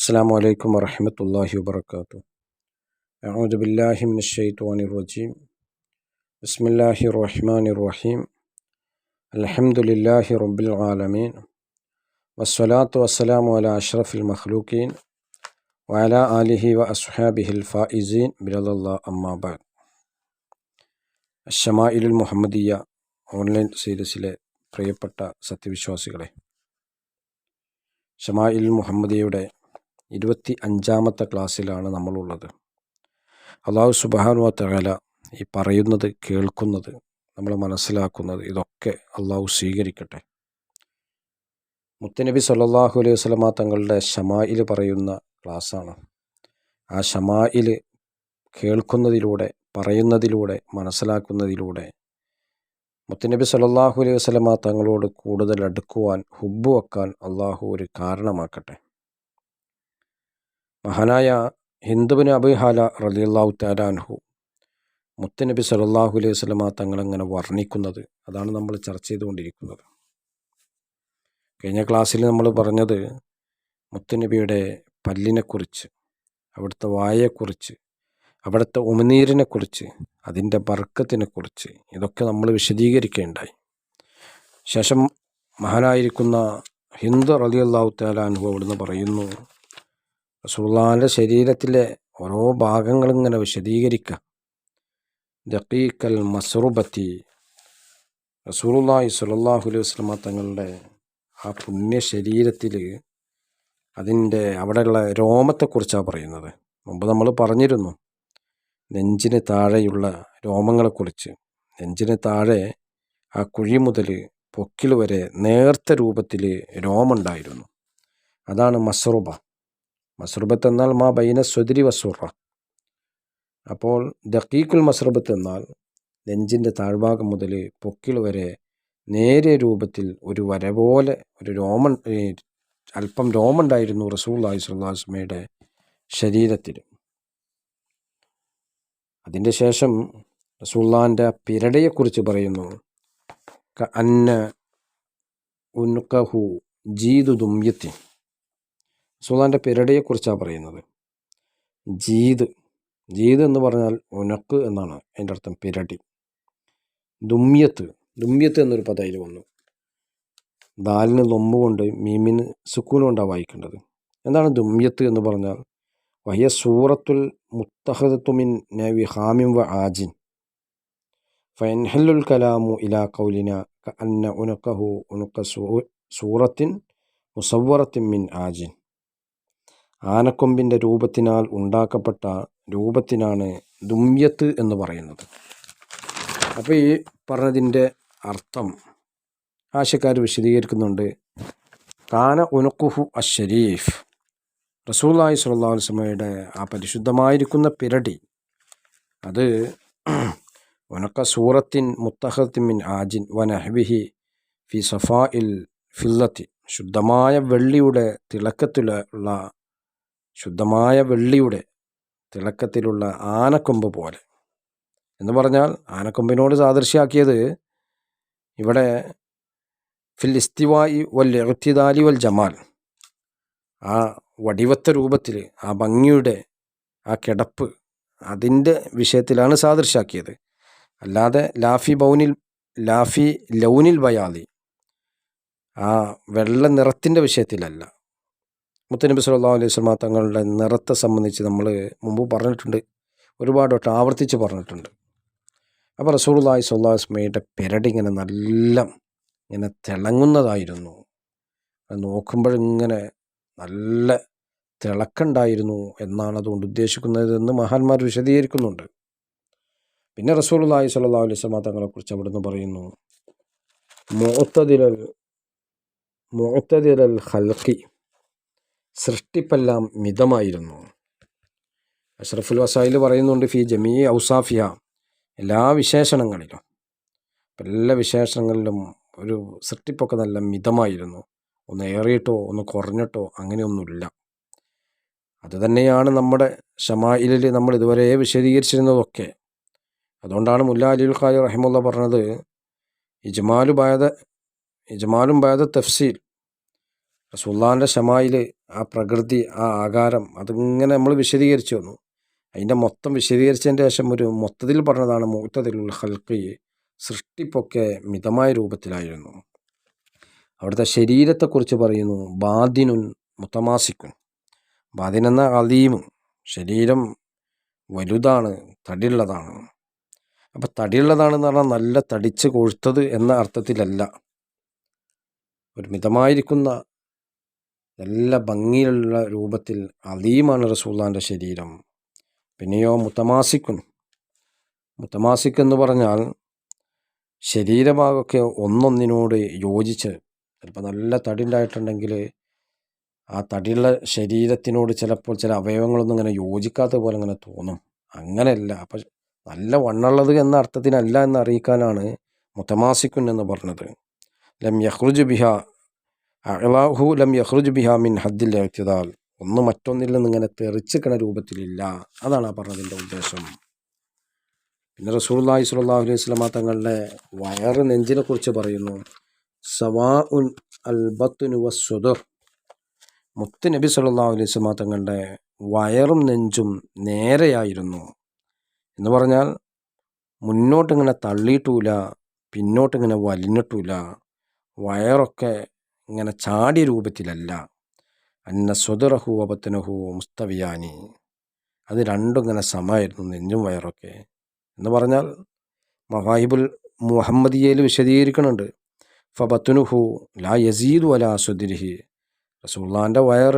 السلام عليكم ورحمة الله وبركاته أعوذ بالله من الشيطان الرجيم بسم الله الرحمن الرحيم الحمد لله رب العالمين والصلاة والسلام على أشرف المخلوقين وعلى آله وأصحابه الفائزين برضا الله أما بعد الشمائل المحمدية online സീരീസിലെ പ്രിയപ്പെട്ട സത്യവിശ്വാസികളെ ഷമായിൽ മുഹമ്മദിയുടെ ഇരുപത്തി അഞ്ചാമത്തെ ക്ലാസ്സിലാണ് നമ്മളുള്ളത്. അള്ളാഹു സുബാനു തകല ഈ പറയുന്നത് കേൾക്കുന്നത് നമ്മൾ മനസ്സിലാക്കുന്നത് ഇതൊക്കെ അള്ളാഹു സ്വീകരിക്കട്ടെ. മുത്തനബി സല്ലാഹു അലൈഹി വസ്ലമ തങ്ങളുടെ ഷമായിൽ പറയുന്ന ക്ലാസ്സാണ്. ആ ഷമായിൽ കേൾക്കുന്നതിലൂടെ പറയുന്നതിലൂടെ മനസ്സിലാക്കുന്നതിലൂടെ മുത്തനബി സല്ലാഹു അലൈഹി വസ്ലമ തങ്ങളോട് കൂടുതൽ അടുക്കുവാൻ ഹുബ്ബ് വെക്കാൻ അള്ളാഹു ഒരു കാരണമാക്കട്ടെ. മഹാനായ ഹിന്ദുവിന് അബിഹാല റലിയല്ലാഹു താലാൻഹു മുത്തനബി സലല്ലാഹു അലൈഹി വസ്ലമ തങ്ങളെങ്ങനെ വർണിക്കുന്നത് അതാണ് നമ്മൾ ചർച്ച ചെയ്തുകൊണ്ടിരിക്കുന്നത്. കഴിഞ്ഞ ക്ലാസ്സിൽ നമ്മൾ പറഞ്ഞത് മുത്തനബിയുടെ പല്ലിനെക്കുറിച്ച് അവിടുത്തെ വായയെക്കുറിച്ച് അവിടുത്തെ ഉമിനീരിനെക്കുറിച്ച് അതിന്റെ ബർക്കത്തിനെക്കുറിച്ച് ഇതൊക്കെ നമ്മൾ വിശദീകരിക്കേണ്ടായി. ശേഷം മഹാനായിരിക്കുന്ന ഹിന്ദു റലി അള്ളാഹു താലാൻഹു അവിടുന്ന് പറയുന്നു റസൂള്ളാന്റെ ശരീരത്തിലെ ഓരോ ഭാഗങ്ങളും ഭാഗങ്ങളിങ്ങനെ വിശദീകരിക്കുക ദക്കീക്കൽ മസറുബത്തി. റസൂലുള്ളാഹി സുലല്ലാഹു അലൈഹി വസ്ലമ തങ്ങളുടെ ആ പുണ്യ ശരീരത്തിൽ അതിന്റെ അവിടെയുള്ള രോമത്തെക്കുറിച്ചാണ് പറയുന്നത്. മുമ്പ് നമ്മൾ പറഞ്ഞിരുന്നു നെഞ്ചിന് താഴെയുള്ള രോമങ്ങളെക്കുറിച്ച്. നെഞ്ചിന് താഴെ ആ കുഴി മുതൽ പൊക്കിൽ വരെ നേർത്ത രൂപത്തിൽ രോമുണ്ടായിരുന്നു അതാണ് മസ്റുബ. മസ്റുബത്ത് എന്നാൽ മാ ബൈന സ്വതിരി വസുറ അപ്പോൾ ദക്കീക്കുൽ മസ്റുബത്ത് എന്നാൽ നെഞ്ചിന്റെ താഴ്ഭാഗം മുതൽ പൊക്കിൾ വരെ നേരെ രൂപത്തിൽ ഒരു വര പോലെ ഒരു രോമൻ അല്പം രോമുണ്ടായിരുന്നു റസൂൽ അലൈഹി സ്വല്ലാസ്മയുടെ ശരീരത്തിൽ. അതിന്റെ ശേഷം റസൂള്ളാന്റെ പിരടയെക്കുറിച്ച് പറയുന്നു. അന്ന ഉൻകഹു ജീതു ദുംയത്തി റസൂള്ളാന്റെ പെരടിയെക്കുറിച്ചാണ് പറയുന്നത്? ജീത് ജീത് എന്ന് പറഞ്ഞാൽ ഉനക്ക് എന്നാണ് അതിന്റെ അർത്ഥം പിരടി. ദുമ്യത്ത്. ദുമ്യത്ത് എന്നൊരു പദം അതിൽ വന്നു. ദാലിന് ലൊമ്പ് കൊണ്ട് മീമിന് സുക്കൂന് കൊണ്ടാണ് വായിക്കേണ്ടത്. എന്താണ് ദുമ്യത്ത് എന്ന് പറഞ്ഞാൽ? വഹിയ സൂറത്തുൽ മുത്തഹദത്തുമിൻ നവി ഹാമിം വ ആജിൻ. ഫൈൻഹല്ലുൽ കലാമു ഇലാ കൗലിന അന്ന ഉനക്കഹു ഉനുക്ക സൂറത്തിൻ മുസവറത്തിൻ മിൻ ആജിൻ. ആനക്കൊമ്പിന്റെ രൂപത്തിനാൽ ഉണ്ടാക്കപ്പെട്ട രൂപത്തിനാണ് ദുമ്യത്ത് എന്ന് പറയുന്നത്. അപ്പോൾ ഈ പറഞ്ഞതിന്റെ അർത്ഥം ആശയക്കാർ വിശദീകരിക്കുന്നുണ്ട്. കാന ഉനുക്കുഹു അഷരീഫ് റസൂലായി സല്ലാ വസ്ലമയുടെ ആ പരിശുദ്ധമായിരിക്കുന്ന പിരടി അത് ഉനക്ക സൂറത്തിൻ മുത്തഹത്തിൻ മിൻ ആജിൻ വനഹബിഹി ഫി സഫാ ഇൽ ഫില്ലത്തി. ശുദ്ധമായ വെള്ളിയുടെ തിളക്കത്തിലുള്ള ശുദ്ധമായ വെള്ളിയുടെ തിളക്കത്തിലുള്ള ആനക്കൊമ്പ് പോലെ. എന്ന് പറഞ്ഞാൽ ആനക്കൊമ്പിനോട് സാദൃശ്യാക്കിയത് ഇവിടെ ഫിൽ ഇസ്തിവായി വൽ എഴുത്തിദാലി വൽ ജമാൽ. ആ വടിവത്ത രൂപത്തിൽ ആ ഭംഗിയുടെ ആ കിടപ്പ് അതിന്റെ വിഷയത്തിലാണ് സാദൃശ്യാക്കിയത്. അല്ലാതെ ലാഫി ബൗനിൽ ലാഫി ലൗനിൽ ബയാലി ആ വെള്ള നിറത്തിന്റെ വിഷയത്തിലല്ല. മുത്തനബി സല്ലാ അലൈഹി സ്വലാ തങ്ങളുടെ നിറത്തെ സംബന്ധിച്ച് നമ്മൾ മുമ്പ് പറഞ്ഞിട്ടുണ്ട്. ഒരുപാട് വട്ടം ആവർത്തിച്ച് പറഞ്ഞിട്ടുണ്ട്. അപ്പോൾ റസൂർലായി സ്വല്ലാ വസ്മയുടെ പെരടി ഇങ്ങനെ നല്ല ഇങ്ങനെ തിളങ്ങുന്നതായിരുന്നു. നോക്കുമ്പോഴിങ്ങനെ നല്ല തിളക്കുണ്ടായിരുന്നു എന്നാണ് അതുകൊണ്ട് ഉദ്ദേശിക്കുന്നതെന്ന് മഹാന്മാർ വിശദീകരിക്കുന്നുണ്ട്. പിന്നെ റസൂലുള്ളാഹി സ്വല്ലല്ലാഹു അലൈഹി സ്വലാ തങ്ങളെക്കുറിച്ച് അവിടുന്ന് പറയുന്നു മുഅത്തദിലൽ മുഅത്തദിലൽ ഖൽഖി സൃഷ്ടിപ്പെല്ലാം മിതമായിരുന്നു. അഷ്റഫുൽ വസായിൽ പറയുന്നുണ്ട് ഫി ജമീ ഔസാഫിയ എല്ലാ വിശേഷണങ്ങളിലും എല്ലാ വിശേഷണങ്ങളിലും ഒരു സൃഷ്ടിപ്പൊക്കെ നല്ല മിതമായിരുന്നു. ഒന്ന് ഏറിയിട്ടോ ഒന്ന് കുറഞ്ഞിട്ടോ അങ്ങനെയൊന്നുമില്ല. അതുതന്നെയാണ് നമ്മുടെ ഷമായിലിൽ നമ്മൾ ഇതുവരെ വിശദീകരിച്ചിരുന്നതൊക്കെ. അതുകൊണ്ടാണ് മുല്ല അലിൽ ഖാലി റഹിമുള്ള പറഞ്ഞത് ഇജ്മാലു ബായത ഇജ്മാലും ബായത തഫ്സീൽ റസൂള്ളാന്റെ ഷമായിൽ ആ പ്രകൃതി ആ ആകാരം അതിങ്ങനെ നമ്മൾ വിശദീകരിച്ചു വന്നു. അതിന്റെ മൊത്തം വിശദീകരിച്ചതിന്റെ ശേഷം ഒരു മൊത്തത്തിൽ പറഞ്ഞതാണ് മുത്തതിലുള്ള ഹൽക്കി സൃഷ്ടിപ്പൊക്കെ മിതമായ രൂപത്തിലായിരുന്നു. അവിടുത്തെ ശരീരത്തെക്കുറിച്ച് പറയുന്നു ബാദിനുൻ മുത്തമാസിക്കുൻ ബാദിനെന്ന അലീം ശരീരം വലുതാണ് തടിയുള്ളതാണ്. അപ്പോൾ തടിയുള്ളതാണെന്ന് പറഞ്ഞാൽ നല്ല തടിച്ച് കൊഴുത്തത് എന്ന അർത്ഥത്തിലല്ല. ഒരു മിതമായിരിക്കുന്ന നല്ല ഭംഗിയുള്ള രൂപത്തിൽ അലീമാണ് റസൂള്ളാന്റെ ശരീരം. പിന്നെയോ മുത്തമാസിക്കുൻ. മുത്തമാസിക് എന്ന് പറഞ്ഞാൽ ശരീരഭാഗമൊക്കെ ഒന്നൊന്നിനോട് യോജിച്ച് ചിലപ്പോൾ നല്ല തടി ഉണ്ടായിട്ടുണ്ടെങ്കിൽ ആ തടിയുള്ള ശരീരത്തിനോട് ചിലപ്പോൾ ചില അവയവങ്ങളൊന്നും ഇങ്ങനെ യോജിക്കാത്ത പോലെ ഇങ്ങനെ തോന്നും. അങ്ങനെയല്ല. അപ്പം നല്ല വണ്ണുള്ളത് എന്ന അർത്ഥത്തിനല്ല എന്ന് അറിയിക്കാനാണ് മുത്തമാസിക്കുൻ എന്ന് പറഞ്ഞത്. ലം യഹ്റുജ് ബിഹ അഹ്ലാഹു ലം യഹ്റുജ് ബിഹ മിൻ ഹദ്ദിൽ എത്തിയതാൽ ഒന്ന് മറ്റൊന്നിൽ നിന്ന് ഇങ്ങനെ തെറിച്ചിക്കണ രൂപത്തിലില്ല. അതാണ് ആ പറഞ്ഞതിന്റെ ഉദ്ദേശം. പിന്നെ റസൂള്ളി സ്വല്ലാഹു അലൈഹി സ്വലാമ തങ്ങളുടെ വയറ് നെഞ്ചിനെ കുറിച്ച് പറയുന്നു സവാ ഉൻ അൽബത്തുനു വസ്വദർ മുത്ത് നബി സല്ലാഹു അലൈഹി സ്വലാമ തങ്ങളുടെ വയറും നെഞ്ചും നേരെയായിരുന്നു. എന്ന് പറഞ്ഞാൽ മുന്നോട്ടിങ്ങനെ തള്ളിയിട്ടൂല പിന്നോട്ടിങ്ങനെ വലിഞ്ഞിട്ടൂല വയറൊക്കെ ഇങ്ങനെ ചാടിയ രൂപത്തിലല്ല. അന്ന സ്വതറഹു അപത്തനഹു മുസ്തവിയാനി. അത് രണ്ടും ഇങ്ങനെ സമമായിരുന്നു നെഞ്ചും വയറൊക്കെ. എന്ന് പറഞ്ഞാൽ മഹാഹിബുൽ മുഹമ്മദിയയിൽ വിശദീകരിക്കുന്നുണ്ട് ഫബത്തുനുഹു ലാ യസീദു അല സുദിരിഹി. റസൂള്ളാന്റെ വയർ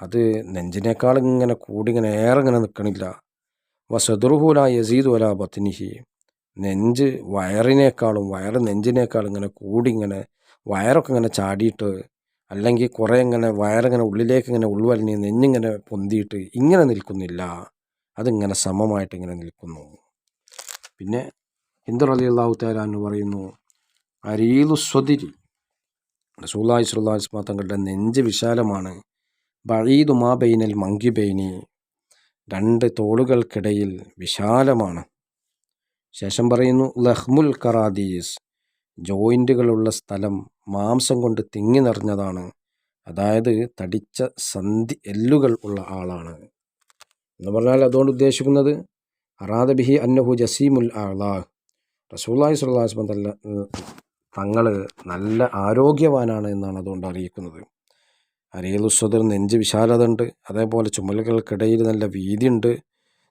അത് നെഞ്ചിനേക്കാൾ ഇങ്ങനെ കൂടി ഇങ്ങനെ ഏറെ ഇങ്ങനെ നിൽക്കണില്ല വസദുറുഹു ലാ യസീദു അല ബത്തിനിഹി നെഞ്ച് വയറിനേക്കാളും വയറ് നെഞ്ചിനേക്കാളും ഇങ്ങനെ കൂടി ഇങ്ങനെ വയറൊക്കെ ഇങ്ങനെ ചാടിയിട്ട് അല്ലെങ്കിൽ കുറേ ഇങ്ങനെ വയറിങ്ങനെ ഉള്ളിലേക്ക് ഇങ്ങനെ ഉൾവലിഞ്ഞ് നെഞ്ഞിങ്ങനെ പൊന്തിയിട്ട് ഇങ്ങനെ നിൽക്കുന്നില്ല. അതിങ്ങനെ സമമായിട്ട് ഇങ്ങനെ നിൽക്കുന്നു. പിന്നെ ഹിന്ദു അലി അള്ളാഹു താലാന്ന് പറയുന്നു അരീലു സ്വതിരി റസൂല്ലാഹി സ്വല്ലാസ്മാ തങ്ങളുടെ നെഞ്ച് വിശാലമാണ്. ബഴീദു മാ ബൈനൽ മങ്കിബൈനി രണ്ട് തോളുകൾക്കിടയിൽ വിശാലമാണ്. ശേഷം പറയുന്നു ലഹ്മുൽ കറാദീസ് ജോയിന്റുകളുള്ള സ്ഥലം മാംസം കൊണ്ട് തിങ്ങി നിറഞ്ഞതാണ്. അതായത് തടിച്ച സന്ധി എല്ലുകൾ ഉള്ള ആളാണ്. എന്ന് പറഞ്ഞാൽ അതുകൊണ്ട് ഉദ്ദേശിക്കുന്നത് അറാദ ബിഹി അന്നഹു ജസീമുൽ അള്ളാഹ് റസൂല്ലാഹി സ്വല്ലാസ്മ തല്ല തങ്ങൾ നല്ല ആരോഗ്യവാനാണ് എന്നാണ് അതുകൊണ്ട് അറിയിക്കുന്നത്. അരിയലുസ്വദർ നെഞ്ച് വിശാലത ഉണ്ട് അതേപോലെ ചുമലുകൾക്കിടയിൽ നല്ല വീതിയുണ്ട്.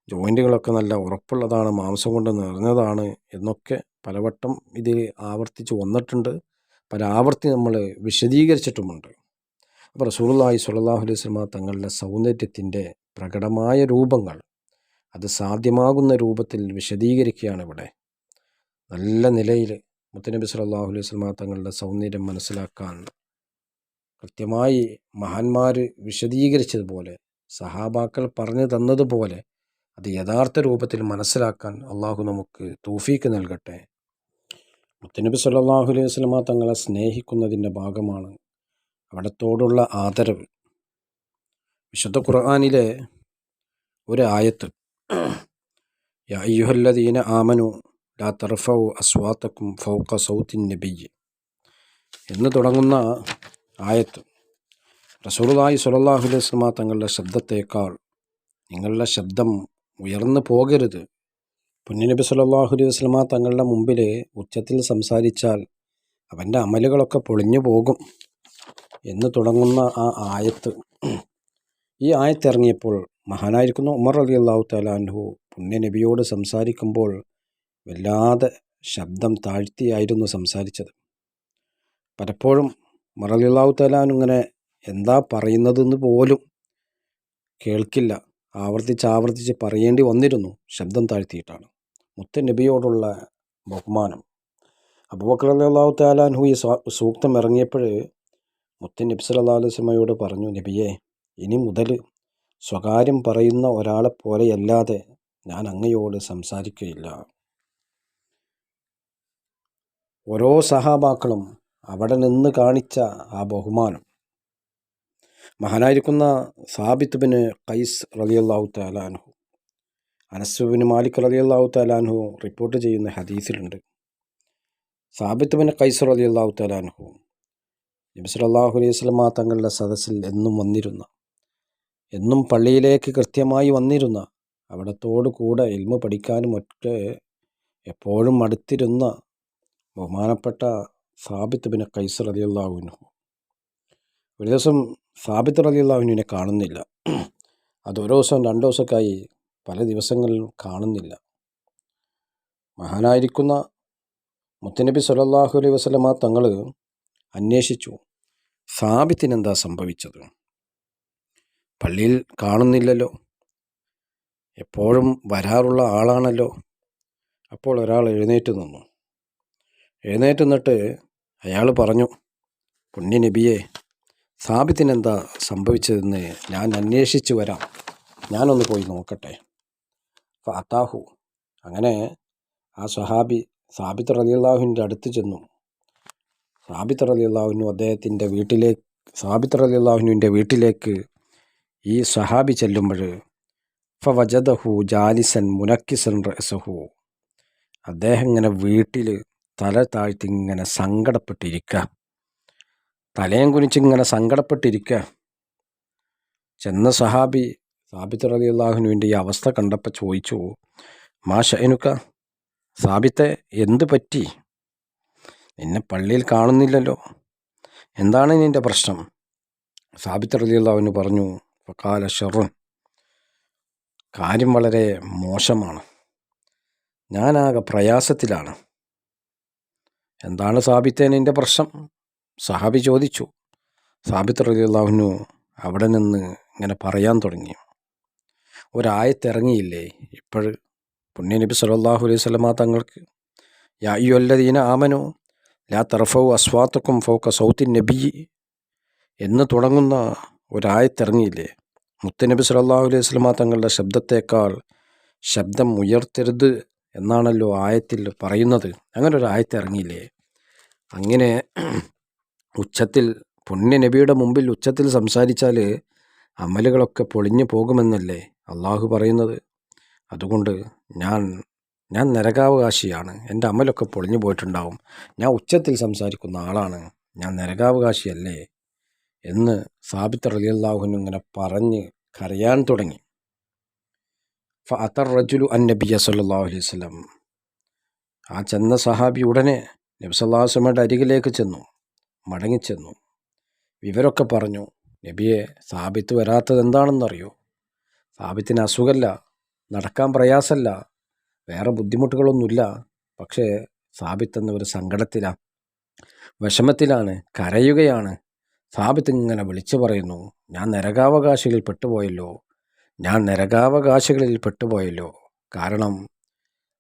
ജോയിന്റുകളൊക്കെ നല്ല ഉറപ്പുള്ളതാണ് മാംസം കൊണ്ട് നിറഞ്ഞതാണ് എന്നൊക്കെ പലവട്ടം ഇത് ആവർത്തിച്ച് വന്നിട്ടുണ്ട്. പല ആവർത്തി നമ്മൾ വിശദീകരിച്ചിട്ടുമുണ്ട്. അപ്പോൾ റസൂലുള്ളാഹി സ്വല്ലല്ലാഹു അലൈഹി വസല്ലം തങ്ങളുടെ സൗന്ദര്യത്തിന്റെ പ്രകടമായ രൂപങ്ങൾ അത് സാധ്യമാകുന്ന രൂപത്തിൽ വിശദീകരിക്കുകയാണ് ഇവിടെ. നല്ല നിലയിൽ മുത്തനബി സല്ലല്ലാഹു അലൈഹി വസല്ലം തങ്ങളുടെ സൗന്ദര്യം മനസ്സിലാക്കാൻ കൃത്യമായി മഹാന്മാർ വിശദീകരിച്ചതുപോലെ സഹാബാക്കൾ പറഞ്ഞു തന്നതുപോലെ അത് യഥാർത്ഥ രൂപത്തിൽ മനസ്സിലാക്കാൻ അള്ളാഹു നമുക്ക് തൂഫീക്ക് നൽകട്ടെ. മുത്തനബി സല്ലാഹു അലൈഹി വസ്ലമ തങ്ങളെ സ്നേഹിക്കുന്നതിന്റെ ഭാഗമാണ് അവിടത്തോടുള്ള ആദരവ്. വിശുദ്ധ ഖുർആാനിലെ ഒരു ആയത്ത് യുഹല്ലദീന ആമനു ലാ തർഫൗ അസ്വാത്തക്കും ഫൗക്ക സൗത്തിൻ നബിയ്യ് എന്ന് തുടങ്ങുന്ന ആയത്ത് റസൂലുള്ളാഹി സ്വല്ലല്ലാഹു അലൈഹി വസല്ലമ തങ്ങളുടെ ശബ്ദത്തേക്കാൾ നിങ്ങളുടെ ശബ്ദം ഉയർന്നു പോകരുത്. പുണ്യനബി സല്ലല്ലാഹു അലൈഹി വസല്ലമ തങ്ങളുടെ മുമ്പിൽ ഉച്ചത്തിൽ സംസാരിച്ചാൽ അവന്റെ അമലുകളൊക്കെ പൊളിഞ്ഞു പോകും എന്ന് തുടങ്ങുന്ന ആ ആയത്ത്. ഈ ആയത്തിറങ്ങിയപ്പോൾ മഹാനായിരിക്കുന്ന ഉമർ അലി അള്ളാഹു പുണ്യ പുണ്യനബിയോട് സംസാരിക്കുമ്പോൾ വല്ലാതെ ശബ്ദം താഴ്ത്തിയായിരുന്നു സംസാരിച്ചത്. പലപ്പോഴും ഉമർ അലി അള്ളാഹു തലാൻ ഇങ്ങനെ എന്താ പറയുന്നതെന്ന് പോലും കേൾക്കില്ല. ആവർത്തിച്ച് ആവർത്തിച്ച് പറയേണ്ടി വന്നിരുന്നു. ശബ്ദം താഴ്ത്തിയിട്ടാണ്. മുത്ത നബിയോടുള്ള ബഹുമാനം. അബൂബക്കർ അള്ളാഹു താലാൻഹു ഈ സൂക്തം ഇറങ്ങിയപ്പോൾ മുത്ത നബി സല്ലാ അലൈഹി പറഞ്ഞു നബിയെ ഇനി മുതൽ സ്വകാര്യം പറയുന്ന ഒരാളെ പോലെയല്ലാതെ ഞാൻ അങ്ങയോട് സംസാരിക്കുകയില്ല. ഓരോ സഹാബാക്കളും അവിടെ നിന്ന് കാണിച്ച ആ ബഹുമാനം. മഹാനായിരിക്കുന്ന സാബിത്ത് ബിന് കൈസ് റലിയല്ലാഹു താലാൻഹു അനസുബിന് മാലിക് റലിയല്ലാഹു താലാൻഹു റിപ്പോർട്ട് ചെയ്യുന്ന ഹദീസിലുണ്ട്. സാബിത്ത് ബിൻ കൈസർ അലി അള്ളാഹു താലാൻഹു അള്ളാഹു അലൈഹി സ്വലമ തങ്ങളുടെ സദസ്സിൽ എന്നും വന്നിരുന്ന എന്നും പള്ളിയിലേക്ക് കൃത്യമായി വന്നിരുന്ന അവിടത്തോടു കൂടെ എൽമ പഠിക്കാനും ഒക്കെ എപ്പോഴും അടുത്തിരുന്ന ബഹുമാനപ്പെട്ട സാബിത്ത് ബിൻ കൈസർ അലി അള്ളാഹുവിനു ഒരു ദിവസം സാബിത്ത് അലി അള്ളാഹുവിനെ കാണുന്നില്ല. അത് ഒരു ദിവസം രണ്ടു ദിവസമൊക്കെയായി പല ദിവസങ്ങളിലും കാണുന്നില്ല. മഹാനായിരിക്കുന്ന മുത്തനബി സല്ലാഹു അലൈഹി വസ്ലമ തങ്ങൾ അന്വേഷിച്ചു. സാബിത്തിന് എന്താ സംഭവിച്ചത്? പള്ളിയിൽ കാണുന്നില്ലല്ലോ. എപ്പോഴും വരാറുള്ള ആളാണല്ലോ. അപ്പോൾ ഒരാൾ എഴുന്നേറ്റ് നിന്നു. എഴുന്നേറ്റ് നിന്നിട്ട് അയാൾ പറഞ്ഞു പുണ്യ നബിയെ സാബിത്തിന് എന്താ സംഭവിച്ചതെന്ന് ഞാൻ അന്വേഷിച്ച് വരാം. ഞാനൊന്ന് പോയി നോക്കട്ടെ. ഫാത്താഹു അങ്ങനെ ആ സഹാബി സാബിത്ത് റലിയുള്ളാഹുവിന്റെ അടുത്ത് ചെന്നു. സാബിത്ത് റലിയുള്ളാഹുവിനും അദ്ദേഹത്തിന്റെ വീട്ടിലേക്ക് സാബിത്ത് റലിയുള്ളാഹുവിന്റെ വീട്ടിലേക്ക് ഈ സഹാബി ചെല്ലുമ്പോൾ ഫവജദഹു ജാലിസൻ മുനക്കിസൻ റസഹു അദ്ദേഹം ഇങ്ങനെ വീട്ടിൽ തല താഴ്ത്തി ഇങ്ങനെ സങ്കടപ്പെട്ടിരിക്കുക. തലയും കുനിച്ചിങ്ങനെ സങ്കടപ്പെട്ടിരിക്കുക. ചെന്ന സഹാബി സാബിത്ത് റലി അള്ളാഹുനുവിന്റെ ഈ അവസ്ഥ കണ്ടപ്പോൾ ചോദിച്ചു മാ ഷൈനുക്ക സാബിത്തെ എന്ത് പറ്റി? നിന്നെ പള്ളിയിൽ കാണുന്നില്ലല്ലോ. എന്താണ് നിന്റെ പ്രശ്നം? സാബിത്ത് റലി അള്ളാഹുവിന് പറഞ്ഞു ഫക്കാല ഷെറുൻ കാര്യം വളരെ മോശമാണ്. ഞാനാകെ പ്രയാസത്തിലാണ്. എന്താണ് സാബിത്തെ നിന്റെ പ്രശ്നം? സഹാബി ചോദിച്ചു. സാബിത്ത് റലി അള്ളാഹുനു അവിടെ നിന്ന് ഇങ്ങനെ പറയാൻ തുടങ്ങി. ഒരായത്തിറങ്ങിയില്ലേ? ഇപ്പോൾ പുണ്യനബി സല്ലാഹു അലൈഹി സ്വലമ തങ്ങൾക്ക് യായ്യൊല്ലദീന ആമനോ ലാ തർഫൗ അസ്വാത്തക്കും ഫോക്ക സൗത്തിൻ നബി എന്ന് തുടങ്ങുന്ന ഒരായത്തിറങ്ങിയില്ലേ? മുത്തനബി സല്ലാഹു അലൈഹി സ്വലമ തങ്ങളുടെ ശബ്ദത്തേക്കാൾ ശബ്ദം ഉയർത്തരുത് എന്നാണല്ലോ ആയത്തിൽ പറയുന്നത്. അങ്ങനെ ഒരു ആയത്തിറങ്ങിയില്ലേ അങ്ങനെ ഉച്ചത്തിൽ പുണ്യ നബിയുടെ മുമ്പിൽ ഉച്ചത്തിൽ സംസാരിച്ചാൽ അമലുകളൊക്കെ പൊളിഞ്ഞു പോകുമെന്നല്ലേ? അള്ളാഹു പറയുന്നത്. അതുകൊണ്ട് ഞാൻ ഞാൻ നരകാവകാശിയാണ്. എന്റെ അമലൊക്കെ പൊളിഞ്ഞു പോയിട്ടുണ്ടാവും. ഞാൻ ഉച്ചത്തിൽ സംസാരിക്കുന്ന ആളാണ്. ഞാൻ നരകാവകാശിയല്ലേ? എന്ന് സാബിത്ത് റലി അള്ളാഹുവിന് ഇങ്ങനെ പറഞ്ഞ് കരയാൻ തുടങ്ങി. ഫഅത്തർ റജുലു അൻ നബിയ സല്ലാഹു അലൈഹി ആ ചെന്ന സഹാബി ഉടനെ നബി സല്ലാഹുസ്ലമയുടെ അരികിലേക്ക് ചെന്നു. മടങ്ങിച്ചെന്നു. വിവരമൊക്കെ പറഞ്ഞു. നബിയെ സാബിത്ത് വരാത്തത് എന്താണെന്നറിയോ സാബിത്തിന് അസുഖമല്ല നടക്കാൻ പ്രയാസമല്ല വേറെ ബുദ്ധിമുട്ടുകളൊന്നുമില്ല. പക്ഷേ സാബിത്ത് എന്നൊരു സങ്കടത്തിലാണ് വിഷമത്തിലാണ് കരയുകയാണ്. സാബിത്ത് ഇങ്ങനെ വിളിച്ചു പറയുന്നു ഞാൻ നരകാവകാശികളിൽ പെട്ടുപോയല്ലോ ഞാൻ നരകാവകാശികളിൽ പെട്ടുപോയല്ലോ. കാരണം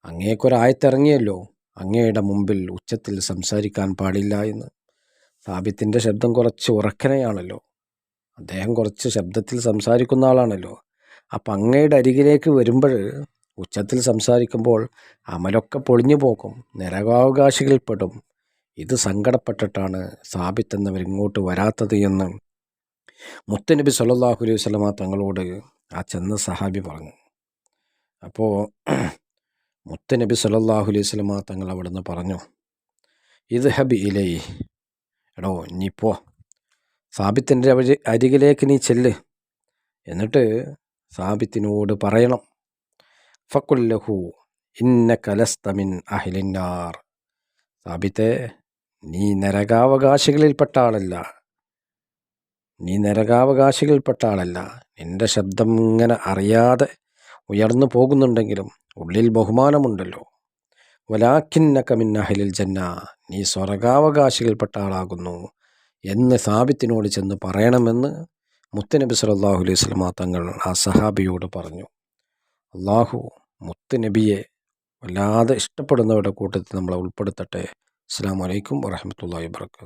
അങ്ങേക്കൊരായത്തിറങ്ങിയല്ലോ അങ്ങയുടെ മുമ്പിൽ ഉച്ചത്തിൽ സംസാരിക്കാൻ പാടില്ല എന്ന്. സാബിത്തിന്റെ ശബ്ദം കുറച്ച് ഉറക്കനെയാണല്ലോ. അദ്ദേഹം കുറച്ച് ശബ്ദത്തിൽ സംസാരിക്കുന്ന ആളാണല്ലോ. അപ്പം അങ്ങയുടെ അരികിലേക്ക് വരുമ്പോൾ ഉച്ചത്തിൽ സംസാരിക്കുമ്പോൾ അമലൊക്കെ പൊളിഞ്ഞു പോകും നരകാവകാശികൾപ്പെടും. ഇത് സങ്കടപ്പെട്ടിട്ടാണ് സാബിത്ത് എന്നവർ ഇങ്ങോട്ട് വരാത്തത് എന്ന് മുത്തനബി സല്ലാഹു അലൈഹി വസ്ലമ തങ്ങളോട് ആ ചെന്ന സഹാബി പറഞ്ഞു. അപ്പോൾ മുത്തനബി സല്ലാഹു അലൈഹി സ്വലമ തങ്ങൾ അവിടുന്ന് പറഞ്ഞു ഇത് ഹബി ഇലൈ എടോ പോ. സാബിത്തിന്റെ അരികിലേക്ക് നീ ചെല്ല്. എന്നിട്ട് സാബിത്തിനോട് പറയണം. ഫക്കുല്ലഹു ഇന്ന കലസ്തമിൻ അഹിലിന്നാർ. സാബിത്തെ നീ നരകാവകാശികളിൽപ്പെട്ട ആളല്ല നീ നരകാവകാശികളിൽപ്പെട്ട ആളല്ല നിന്റെ ശബ്ദം ഇങ്ങനെ അറിയാതെ ഉയർന്നു പോകുന്നുണ്ടെങ്കിലും ഉള്ളിൽ ബഹുമാനമുണ്ടല്ലോ. വലാഖിന്ന മിൻ അഹലിൽ ജന്ന നീ സ്വർഗാവകാശികൾപ്പെട്ട ആളാകുന്നു എന്ന് സാബിത്തിനോട് ചെന്ന് പറയണമെന്ന് മുത്തനബി സല്ലാഹു അലൈഹി സ്വലമ തങ്ങൾ ആ സഹാബിയോട് പറഞ്ഞു അള്ളാഹു മുത്തനബിയെ വല്ലാതെ ഇഷ്ടപ്പെടുന്നവരുടെ കൂട്ടത്തിൽ നമ്മളെ ഉൾപ്പെടുത്തട്ടെ. അസ്സാം വലൈക്കും വാഹമത്തല്ലാ വാബർക്കാത്തു